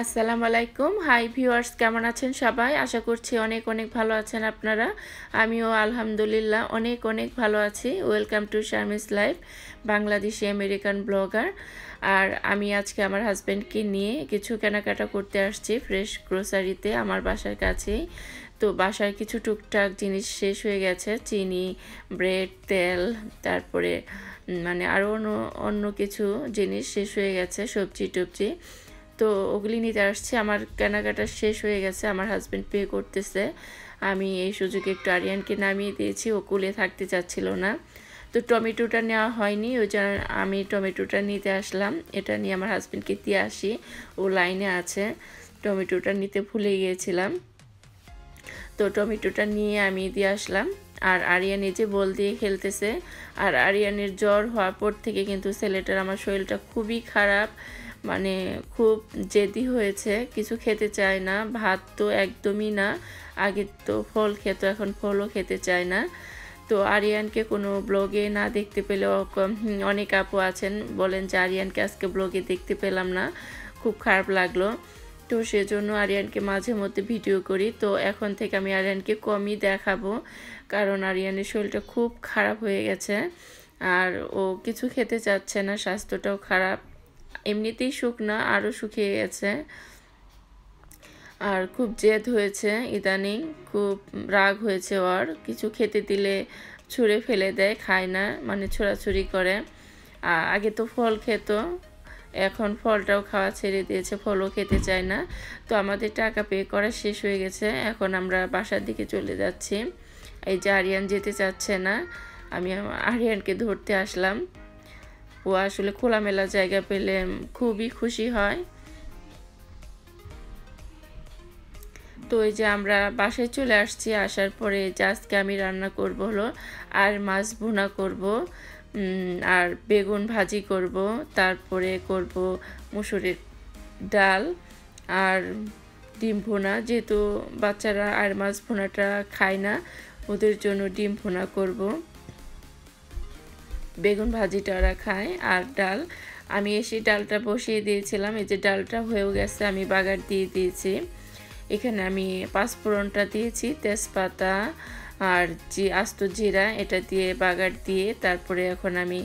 আসসালামু আলাইকুম। Hi viewers, কেমন আছেন সবাই? আশা করছি অনেক অনেক ভালো আছেন আপনারা। আমিও আলহামদুলিল্লাহ অনেক অনেক ভালো আছি। Welcome to Sharmi's life Bangladeshi American blogger. আর আমি আজকে আমার হাজব্যান্ডকে নিয়ে কিছু কেনাকাটা করতে আসছি ফ্রেশ গ্রোসারিতে আমার বাসার কাছেই। তো বাসার কিছু টুকটাক জিনিস শেষ হয়ে গেছে, চিনি, ব্রেড, তেল, তারপরে মানে আরও অন্য অন্য কিছু জিনিস শেষ হয়ে গেছে, সবজি টবজি। তো ওগুলি নিতে আসছি। আমার কেনাকাটা শেষ হয়ে গেছে, আমার হাজব্যান্ড পে করতেছে। আমি এই সুযোগে একটু আরিয়ানকে নামিয়ে দিয়েছি, ও কুলে থাকতে চাচ্ছিল না। তো টমেটোটা নেওয়া হয়নি, ওই জন্য আমি টমেটোটা নিতে আসলাম। এটা নিয়ে আমার হাজব্যান্ডকে দিয়ে আসি, ও লাইনে আছে। টমেটোটা নিতে ভুলে গিয়েছিলাম। তো টমেটোটা নিয়ে আমি দিয়ে আসলাম। আর আরিয়ান যে বল দিয়ে খেলতেছে, আর আরিয়ানের জ্বর হওয়ার পর থেকে কিন্তু ছেলেটার আমার শরীরটা খুবই খারাপ। মানে খুব জেদি হয়েছে, কিছু খেতে চায় না, ভাত তো একদমই না, আগে তো ফল খেত, এখন ফলও খেতে চায় না। তো আরিয়ানকে কোনো ব্লগে না দেখতে পেলেও অনেক আপু আছেন, বলেন যে আরিয়ানকে আজকে ব্লগে দেখতে পেলাম না, খুব খারাপ লাগল। তো সেজন্য আরিয়ানকে মাঝে মধ্যে ভিডিও করি। তো এখন থেকে আমি আরিয়ানকে কমই দেখাবো, কারণ আরিয়ানের শরীরটা খুব খারাপ হয়ে গেছে, আর ও কিছু খেতে চাচ্ছে না, স্বাস্থ্যটাও খারাপ। এমনিতেই শুকনা আরও শুকিয়ে গেছে। আর খুব জেদ হয়েছে ইদানিং, খুব রাগ হয়েছে ওর। কিছু খেতে দিলে ছুঁড়ে ফেলে দেয়, খায় না মানে ছোড়াছুড়ি করে। আগে তো ফল খেত, এখন ফলটাও খাওয়া ছেড়ে দিয়েছে, ফলও খেতে চায় না। তো আমাদের টাকা পে করা শেষ হয়ে গেছে, এখন আমরা বাসার দিকে চলে যাচ্ছি। এই যে আরিয়ান যেতে চাচ্ছে না, আমি আরিয়ানকে ধরতে আসলাম। ও আসলে খোলামেলা জায়গা পেলে খুবই খুশি হয়। তো এই যে আমরা বাসায় চলে আসছি, আসার পরে আজকে আমি রান্না করব হলো আর মাছ ভুনা করব আর বেগুন ভাজি করব, তারপরে করব মুসুরের ডাল আর ডিম ভুনা। যেহেতু বাচ্চারা আর মাছ ভুনাটা খায় না, ওদের জন্য ডিম ভুনা করব। বেগুন ভাজিটা ওরা খায় আর ডাল। আমি এসে ডালটা বসিয়ে দিয়েছিলাম। এই যে ডালটা হয়েও গেছে, আমি বাগার দিয়ে দিয়েছি। এখানে আমি পাঁচফোড়নটা দিয়েছি, তেজপাতা আর যে আস্ত জিরা, এটা দিয়ে বাগার দিয়ে তারপরে এখন আমি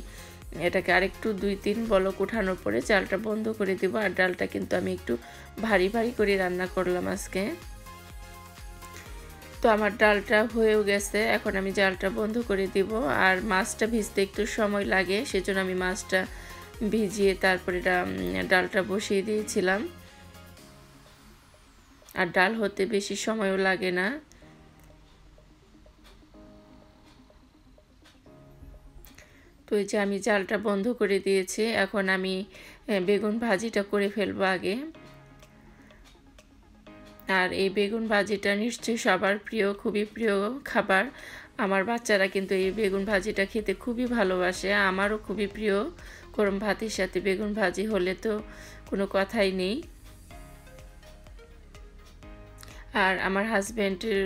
এটাকে আরেকটু দুই তিন বলক উঠানোর পরে চালটা বন্ধ করে দেবো। আর ডালটা কিন্তু আমি একটু ভারী ভারী করে রান্না করলাম আজকে। তো আমার ডালটা হয়েও গেছে। এখন আমি জালটা বন্ধ করে দিব। আর মাছটা ভিজতে একটু সময় লাগে, সেজন্য আমি মাছটা ভিজিয়ে তারপরে ডালটা বসিয়ে দিয়েছিলাম। আর ডাল হতে বেশি সময়ও লাগে না। তো এই যে আমি জালটা বন্ধ করে দিয়েছি। এখন আমি বেগুন ভাজিটা করে ফেলব আগে। আর এই বেগুন ভাজিটা নিশ্চয়ই সবার প্রিয়, খুবই প্রিয় খাবার। আমার বাচ্চারা কিন্তু এই বেগুন ভাজিটা খেতে খুবই ভালোবাসে। আমারও খুবই প্রিয়। গরম ভাতের সাথে বেগুন ভাজি হলে তো কোনো কথাই নেই। আর আমার হাজব্যান্ডের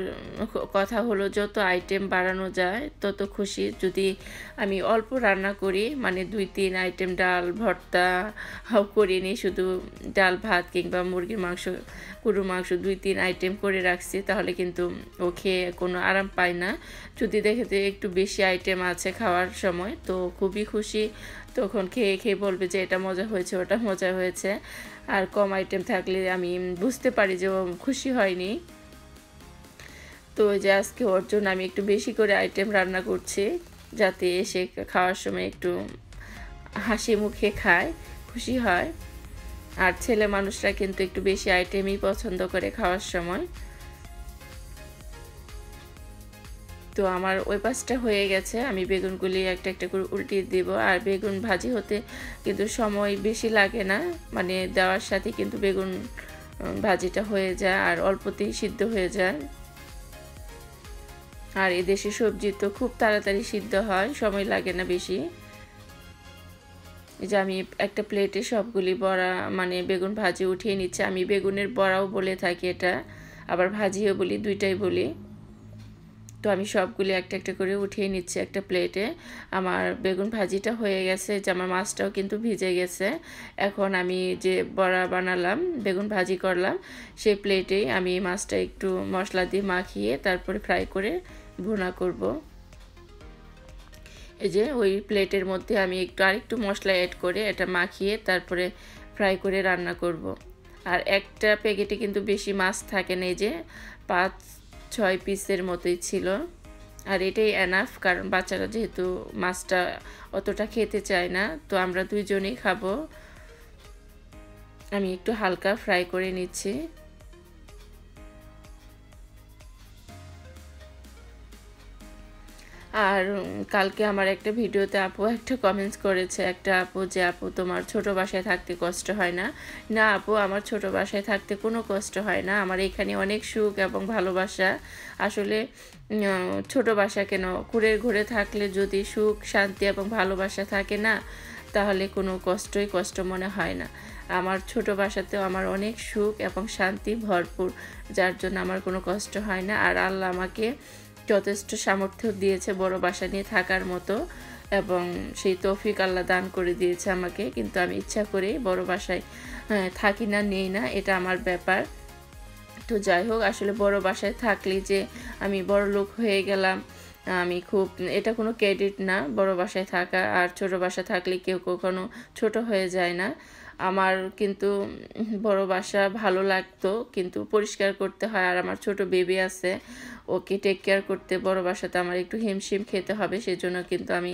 কথা হলো, যত আইটেম বাড়ানো যায়, তত খুশি। যদি আমি অল্প রান্না করি মানে দুই তিন আইটেম ডাল, ভর্তা করে নিই শুধু ডাল, ভাত কিংবা মুরগির মাংস গরুর মাংস দুই তিন আইটেম করে রাখছি, তাহলে কিন্তু ও খেয়ে কোনো আরাম পায় না। যদি দেখে একটু বেশি আইটেম আছে খাওয়ার সময়, তো খুবই খুশি। তখন খেয়ে খেয়ে বলবে যে এটা মজা হয়েছে, ওটা মজা হয়েছে। আর কম আইটেম থাকলে আমি বুঝতে পারি যে ও খুশি হয়নি। তো যে আজকে ওর জন্য আমি একটু বেশি করে আইটেম রান্না করছি, যাতে এসে খাওয়ার সময় একটু হাসি মুখে খায়, খুশি হয়। আর ছেলে মানুষরা কিন্তু একটু বেশি আইটেমই পছন্দ করে খাওয়ার সময়। তো আমার ওই পাশটা হয়ে গেছে। আমি বেগুনগুলি একটা একটা করে উল্টিয়ে দিব। আর বেগুন ভাজি হতে কিন্তু সময় বেশি লাগে না। মানে দেওয়ার সাথে কিন্তু বেগুন ভাজিটা হয়ে যায় আর অল্পতেই সিদ্ধ হয়ে যায়। আর এই দেশি সবজি তো খুব তাড়াতাড়ি সিদ্ধ হয়, সময় লাগে না বেশি। যে আমি একটা প্লেটে সবগুলি বড়া মানে বেগুন ভাজি উঠিয়ে নিচ্ছে। আমি বেগুনের বড়াও বলে থাকি এটা। আবার ভাজিও বলি, দুইটাই বলি। তো আমি সবগুলি একটা একটা করে উঠিয়ে নিচ্ছি একটা প্লেটে। আমার বেগুন ভাজিটা হয়ে গেছে, যে আমার মাছটাও কিন্তু ভিজে গেছে। এখন আমি যে বড়া বানালাম, বেগুন ভাজি করলাম, সেই প্লেটেই আমি মাছটা একটু মশলা দিয়ে মাখিয়ে তারপরে ফ্রাই করে ভুনা করব। এই যে ওই প্লেটের মধ্যে আমি একটু আরেকটু মশলা অ্যাড করে এটা মাখিয়ে তারপরে ফ্রাই করে রান্না করব। আর একটা প্যাকেটে কিন্তু বেশি মাছ থাকে না, এই যে পাঁচ ছয় পিসের মতোই ছিল। আর এটাই এনাফ কারণ বাচ্চারা যেহেতু মাছটা অতটা খেতে চায় না, তো আমরা দুইজনেই খাব। আমি একটু হালকা ফ্রাই করে নিচ্ছি। আর কালকে আমার একটা ভিডিওতে আপু একটা কমেন্টস করেছে, একটা আপু যে আপু তোমার ছোট বাসায় থাকতে কষ্ট হয় না। না আপু, আমার ছোট বাসায় থাকতে কোনো কষ্ট হয় না। আমার এখানে অনেক সুখ এবং ভালোবাসা। আসলে ছোট বাসা কেন? কুড়ের ঘুরে থাকলে যদি সুখ, শান্তি এবং ভালোবাসা থাকে না, তাহলে কোনো কষ্টই কষ্ট মনে হয় না। আমার ছোট বাসাতেও আমার অনেক সুখ এবং শান্তি ভরপুর, যার জন্য আমার কোনো কষ্ট হয় না। আর আল্লাহ আমাকে যথেষ্ট সামর্থ্য দিয়েছে বড় বাসা নিয়ে থাকার মতো এবং সেই তৌফিক আল্লাহ দান করে দিয়েছে আমাকে। কিন্তু আমি ইচ্ছা করে বড় বাসায় থাকি না, নেই না, এটা আমার ব্যাপার। তো যাই হোক, আসলে বড় বাসায় থাকলে যে আমি বড় লোক হয়ে গেলাম, আমি খুব, এটা কোনো ক্রেডিট না, বড় বাসায় থাকা আর ছোট বাসা থাকলে কেউ কখনো ছোট হয়ে যায় না। আমার কিন্তু বড় বাসা ভালো লাগতো, কিন্তু পরিষ্কার করতে হয়। আর আমার ছোট বেবি আছে, ওকে টেক কেয়ার করতে বড় বাসাতে আমার একটু হিমশিম খেতে হবে, সেজন্য কিন্তু আমি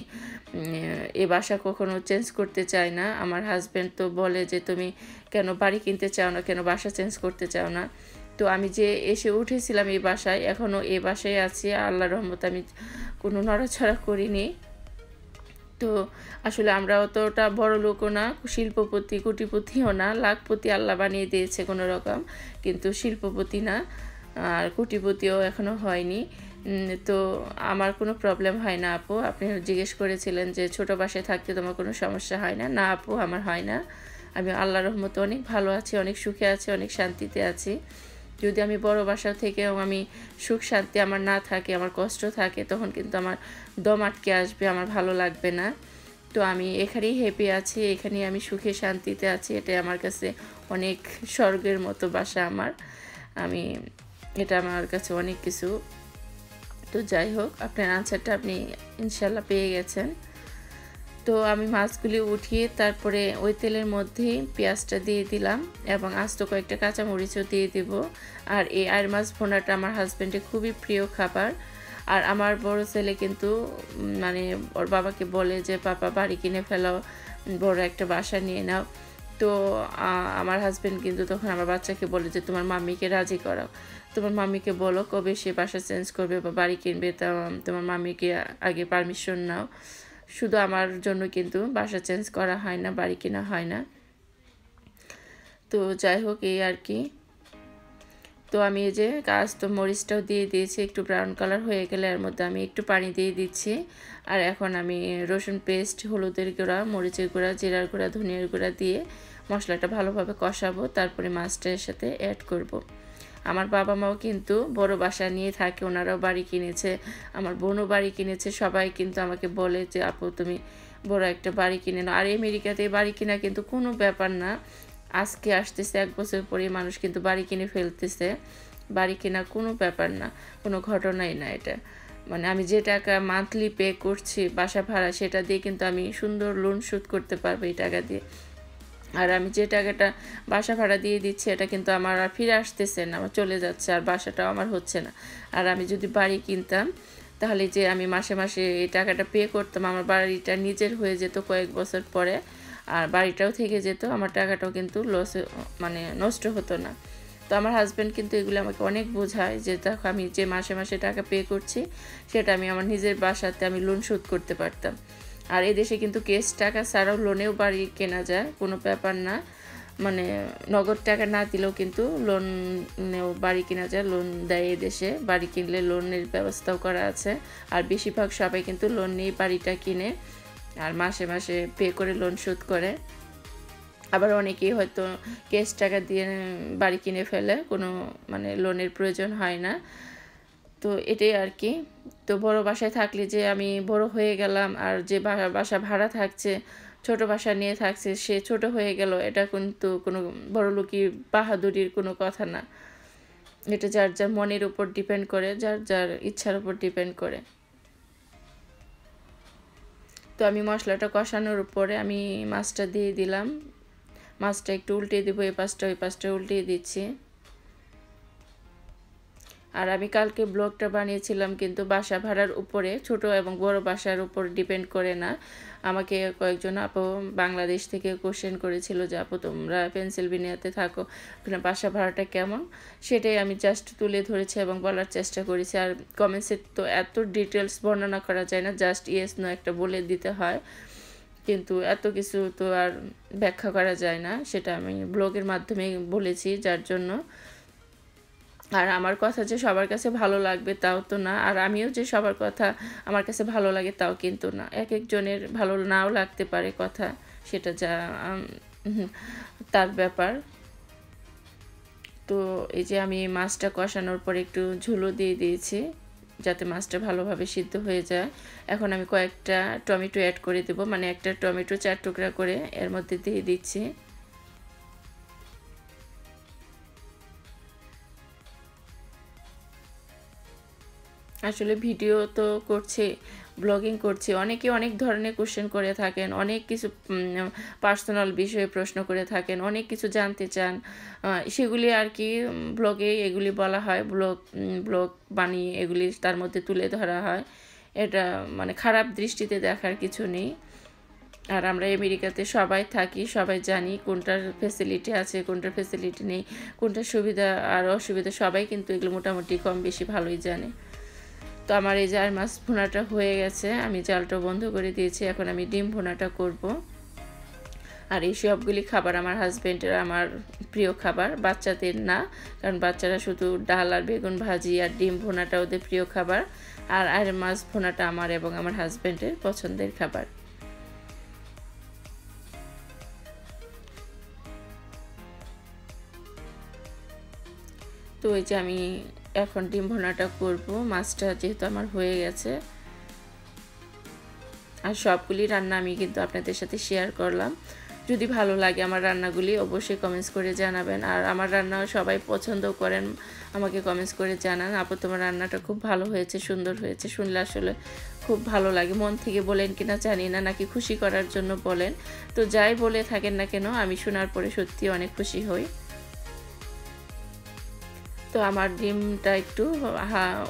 এ বাসা কখনো চেঞ্জ করতে চাই না। আমার হাজব্যান্ড তো বলে যে, তুমি কেন বাড়ি কিনতে চাও না, কেন বাসা চেঞ্জ করতে চাও না? তো আমি যে এসে উঠেছিলাম এই বাসায় এখনও এ বাসায় আছি। আল্লাহ রহমত আমি কোনো নড়াছড়া করিনি। তো আসলে আমরা অতটা বড় লোকও না, শিল্পপতি, কুটিপতিও না, লাখপতি আল্লাহ বানিয়ে দিয়েছে কোনো রকম, কিন্তু শিল্পপতি না, আর কুটিপতিও এখনও হয়নি। তো আমার কোনো প্রবলেম হয় না আপু। আপনি জিজ্ঞেস করেছিলেন যে ছোট বাসায় থাকতে তোমার কোনো সমস্যা হয় না? না আপু, আমার হয় না। আমি আল্লাহ রহমতে অনেক ভালো আছি, অনেক সুখে আছি, অনেক শান্তিতে আছি। যদি আমি বড় বাসা থেকেও আমি সুখ শান্তি আমার না থাকে, আমার কষ্ট থাকে, তখন কিন্তু আমার দম আটকে আসবে, আমার ভালো লাগবে না। তো আমি এখানেই হ্যাপি আছি, এখানেই আমি সুখে শান্তিতে আছি, এটাই আমার কাছে অনেক স্বর্গের মতো বাসা আমার। আমি, এটা আমার কাছে অনেক কিছু। তো যাই হোক, আপনার আনসারটা আপনি ইনশাল্লাহ পেয়ে গেছেন। তো আমি মাছগুলি উঠিয়ে তারপরে ওই তেলের মধ্যেই পেঁয়াজটা দিয়ে দিলাম এবং আস্ত কয়েকটা কাঁচামরিচও দিয়ে দিব। আর এই আয়ের মাছ ভোনাটা আমার হাজব্যান্ডের খুবই প্রিয় খাবার। আর আমার বড় ছেলে কিন্তু মানে ওর বাবাকে বলে যে, পাপা, বাড়ি কিনে ফেলাও বড় একটা বাসা নিয়ে নাও। তো আমার হাজব্যান্ড কিন্তু তখন আমার বাচ্চাকে বলে যে, তোমার মাম্মিকে রাজি করাও তোমার মাম্মিকে বলো, কবে সে বাসা চেঞ্জ করবে বা বাড়ি কিনবে, তা, তোমার মাম্মিকে আগে পারমিশন নাও। শুধু আমার জন্য কিন্তু বাসা চেঞ্জ করা হয় না, বাড়ি কেনা হয় না। তো যাই হোক, এই আর কি। তো আমি এই যে গাছ তো মরিচটাও দিয়ে দিয়েছি, একটু ব্রাউন কালার হয়ে গেলে এর মধ্যে আমি একটু পানি দিয়ে দিচ্ছি। আর এখন আমি রসুন পেস্ট হলুদের গুঁড়া, মরিচের গুঁড়া, জিরার গুঁড়া, ধনিয়ার গুঁড়া দিয়ে মশলাটা ভালোভাবে কষাবো, তারপরে মাছটার সাথে অ্যাড করব। আমার বাবা মাও কিন্তু বড় বাসা নিয়ে থাকে, ওনারাও বাড়ি কিনেছে, আমার বোনও বাড়ি কিনেছে, সবাই কিন্তু আমাকে বলে যে, আপু, তুমি বড় একটা বাড়ি কিনে নাও। আর আমেরিকাতে বাড়ি কিনা কিন্তু কোনো ব্যাপার না। আজকে আসতেছে, এক বছর পরে মানুষ কিন্তু বাড়ি কিনে ফেলতেছে। বাড়ি কেনা কোনো ব্যাপার না, কোনো ঘটনাই না এটা। মানে আমি যে টাকা মান্থলি পে করছি, বাসা ভাড়া, সেটা দিয়ে কিন্তু আমি সুন্দর লোন শোধ করতে পারব এই টাকা দিয়ে। আর আমি যে টাকাটা বাসা ভাড়া দিয়ে দিচ্ছি, এটা কিন্তু আমার আর ফিরে আসতেছে না, আমার চলে যাচ্ছে, আর বাসাটাও আমার হচ্ছে না। আর আমি যদি বাড়ি কিনতাম, তাহলে যে আমি মাসে মাসে এই টাকাটা পে করতাম, আমার বাড়িটা নিজের হয়ে যেত কয়েক বছর পরে, আর বাড়িটাও থেকে যেত, আমার টাকাটাও কিন্তু লস মানে নষ্ট হতো না। তো আমার হাজব্যান্ড কিন্তু এগুলো আমাকে অনেক বোঝায়, যে দেখো আমি যে মাসে মাসে টাকা পে করছি, সেটা আমি আমার নিজের বাসাতে আমি লোন শোধ করতে পারতাম। আর এদেশে কিন্তু কেস টাকা ছাড়াও লোনেও বাড়ি কেনা যায়, কোনো ব্যাপার না। মানে নগদ টাকা না দিলেও কিন্তু লোন বাড়ি কেনা যায় লোন দেয় এদেশে। বাড়ি কিনলে লোনের ব্যবস্থাও করা আছে। আর বেশিরভাগ সবাই কিন্তু লোন নিয়ে বাড়িটা কিনে আর মাসে মাসে পে করে লোন শোধ করে। আবার অনেকেই হয়তো কেস টাকা দিয়ে বাড়ি কিনে ফেলে, কোনো মানে লোনের প্রয়োজন হয় না। তো এটাই আর কি তো বড় বাসায় থাকলে যে আমি বড় হয়ে গেলাম আর যে বাসা ভাড়া থাকছে, ছোট বাসা নিয়ে থাকছে, সে ছোট হয়ে গেল, এটা কিন্তু কোনো বড় লোকই বাহাদুরির কোনো কথা না। এটা যার যার মনের উপর ডিপেন্ড করে, যার যার ইচ্ছার উপর ডিপেন্ড করে। তো আমি মশলাটা কষানোর উপরে আমি মাছটা দিয়ে দিলাম। মাছটা একটু উল্টে দেবো এই পাশটা, ওই পাশটা উল্টিয়ে দিচ্ছি। আর আমি কালকে ব্লগটা বানিয়েছিলাম, কিন্তু বাসা ভাড়ার উপরে, ছোট এবং বড় বাসার উপর ডিপেন্ড করে না। আমাকে কয়েকজন আপু বাংলাদেশ থেকে কোশ্চেন করেছিল যে, আপু, তোমরা পেন্সিলভেনিয়াতে থাকো, ওখানে বাসা ভাড়াটা কেমন? সেটাই আমি জাস্ট তুলে ধরেছি এবং বলার চেষ্টা করেছি। আর কমেন্টসে তো এত ডিটেলস বর্ণনা করা যায় না জাস্ট ইয়েস নো একটা বলে দিতে হয়। কিন্তু এত কিছু তো আর ব্যাখ্যা করা যায় না, সেটা আমি ব্লগের মাধ্যমে বলেছি, যার জন্য আর আমার কথা যে সবার কাছে ভালো লাগবে তাও তো না, আর আমিও যে সবার কথা আমার কাছে ভালো লাগে তাও কিন্তু না। এক একজনের ভালো নাও লাগতে পারে কথা, সেটা যা তার ব্যাপার। তো এই যে আমি মাছটা কষানোর পর একটু ঝুলো দিয়ে দিয়েছি, যাতে মাছটা ভালোভাবে সিদ্ধ হয়ে যায়। এখন আমি কয়েকটা টমেটো অ্যাড করে দেবো মানে একটা টমেটো চার টুকরা করে এর মধ্যে দিয়ে দিচ্ছি। আসলে ভিডিও তো করছে ব্লগিং করছি, অনেকে অনেক ধরনের কোশ্চেন করে থাকেন, অনেক কিছু পার্সোনাল বিষয়ে প্রশ্ন করে থাকেন, অনেক কিছু জানতে চান সেগুলি আর কি ব্লগে এগুলি বলা হয় ব্লগ ব্লগ বানিয়ে এগুলি তার মধ্যে তুলে ধরা হয়, এটা মানে খারাপ দৃষ্টিতে দেখার কিছু নেই, আর আমরা আমেরিকাতে সবাই থাকি, সবাই জানি কোনটার ফেসিলিটি আছে, কোনটার ফেসিলিটি নেই, কোনটার সুবিধা আর অসুবিধা সবাই কিন্তু এগুলো মোটামুটি কম বেশি ভালোই জানে। তো আমার এই জাল মাছ ভুনাটা হয়ে গেছে, আমি জালটা বন্ধ করে দিয়েছি, এখন আমি ডিম ভোনাটা করব। আর এই সবগুলি খাবার আমার হাজব্যান্ডের আমার প্রিয় খাবার, বাচ্চাদের না, কারণ বাচ্চারা শুধু ডাল আর বেগুন ভাজি আর ডিম ভোনাটা ওদের প্রিয় খাবার, আর আর মাছ ভোনাটা আমার এবং আমার হাজব্যান্ডের পছন্দের খাবার। তো এই যে আমি এখন ডিম ভোনাটা করব। মাছটা যেহেতু আমার হয়ে গেছে। আর সবগুলি রান্না আমি কিন্তু আপনাদের সাথে শেয়ার করলাম। যদি ভালো লাগে আমার রান্নাগুলি, অবশ্যই কমেন্টস করে জানাবেন। আর আমার রান্না সবাই পছন্দ করেন, আমাকে কমেন্টস করে জানান। আপু, তোমার রান্নাটা খুব ভালো হয়েছে, সুন্দর হয়েছে। শুনলে আসলে খুব ভালো লাগে। মন থেকে বলেন কিনা জানি না, নাকি খুশি করার জন্য বলেন। তো যাই বলে থাকেন না কেন, আমি শোনার পরে সত্যি অনেক খুশি হই। তো আমার ডিমটা একটু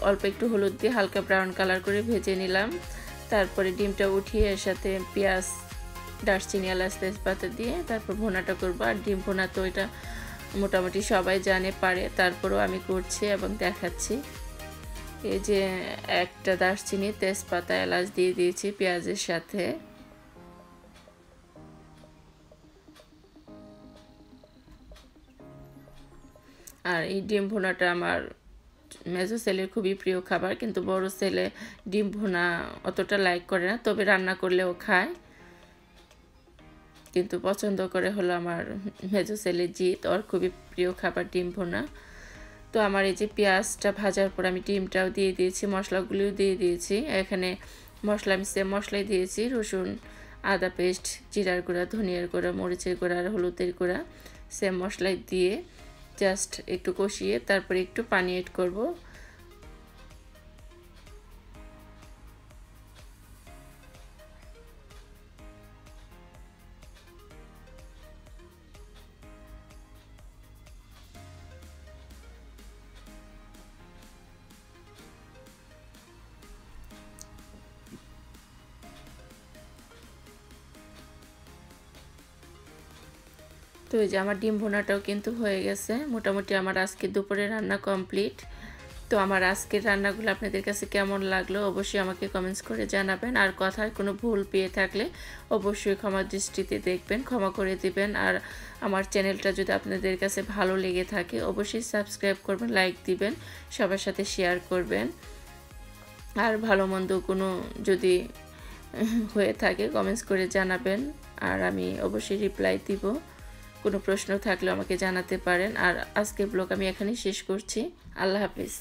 অল্প একটু হলুদ দিয়ে হালকা ব্রাউন কালার করে ভেজে নিলাম। তারপরে ডিমটা উঠিয়ে এর সাথে পেঁয়াজ, দারচিনি, এলাচ, তেজপাতা দিয়ে তারপর ভোনাটা করব। আর ডিম ভোনা তো এটা মোটামুটি সবাই জানে, পারে। তারপরেও আমি করছি এবং দেখাচ্ছি। এই যে একটা দারচিনি, তেজপাতা, এলাচ দিয়ে দিয়েছি পেঁয়াজের সাথে। আর এই ডিম ভুনাটা আমার মেজো ছেলের খুবই প্রিয় খাবার, কিন্তু বড় ছেলে ডিম ভুনা অতটা লাইক করে না, তবে রান্না করলেও খায়। কিন্তু পছন্দ করে হলো আমার মেজো ছেলের জিত ওর খুবই প্রিয় খাবার ডিম ভুনা। তো আমার এই যে পেঁয়াজটা ভাজার পর আমি ডিমটাও দিয়ে দিয়েছি, মশলাগুলিও দিয়ে দিয়েছি। এখানে মশলা আমি সেম মশলাই দিয়েছি, রসুন, আদা পেস্ট, জিরার গুঁড়া, ধনিয়ার গুঁড়া, মরিচের গুঁড়া আর হলুদের গুঁড়া। সেম মশলাই দিয়ে জাস্ট একটু কষিয়ে তারপরে একটু পানি এড করব। তো এই যে আমার ডিম ভোনাটাও কিন্তু হয়ে গেছে। মোটামুটি আমার আজকে দুপুরে রান্না কমপ্লিট। তো আমার আজকের রান্নাগুলো আপনাদের কাছে কেমন লাগল অবশ্যই আমাকে কমেন্টস করে জানাবেন। আর কথায় কোনো ভুল পেয়ে থাকলে অবশ্যই ক্ষমা দৃষ্টিতে দেখবেন, ক্ষমা করে দিবেন। আর আমার চ্যানেলটা যদি আপনাদের কাছে ভালো লেগে থাকে অবশ্যই সাবস্ক্রাইব করবেন লাইক দিবেন, সবার সাথে শেয়ার করবেন। আর ভালো মন্দ কোনো যদি হয়ে থাকে কমেন্টস করে জানাবেন। আর আমি অবশ্যই রিপ্লাই দিব। কোনো প্রশ্ন থাকলে আমাকে জানাতে পারেন। আর আজকের ব্লগ আমি এখানেই শেষ করছি। আল্লাহ হাফিজ।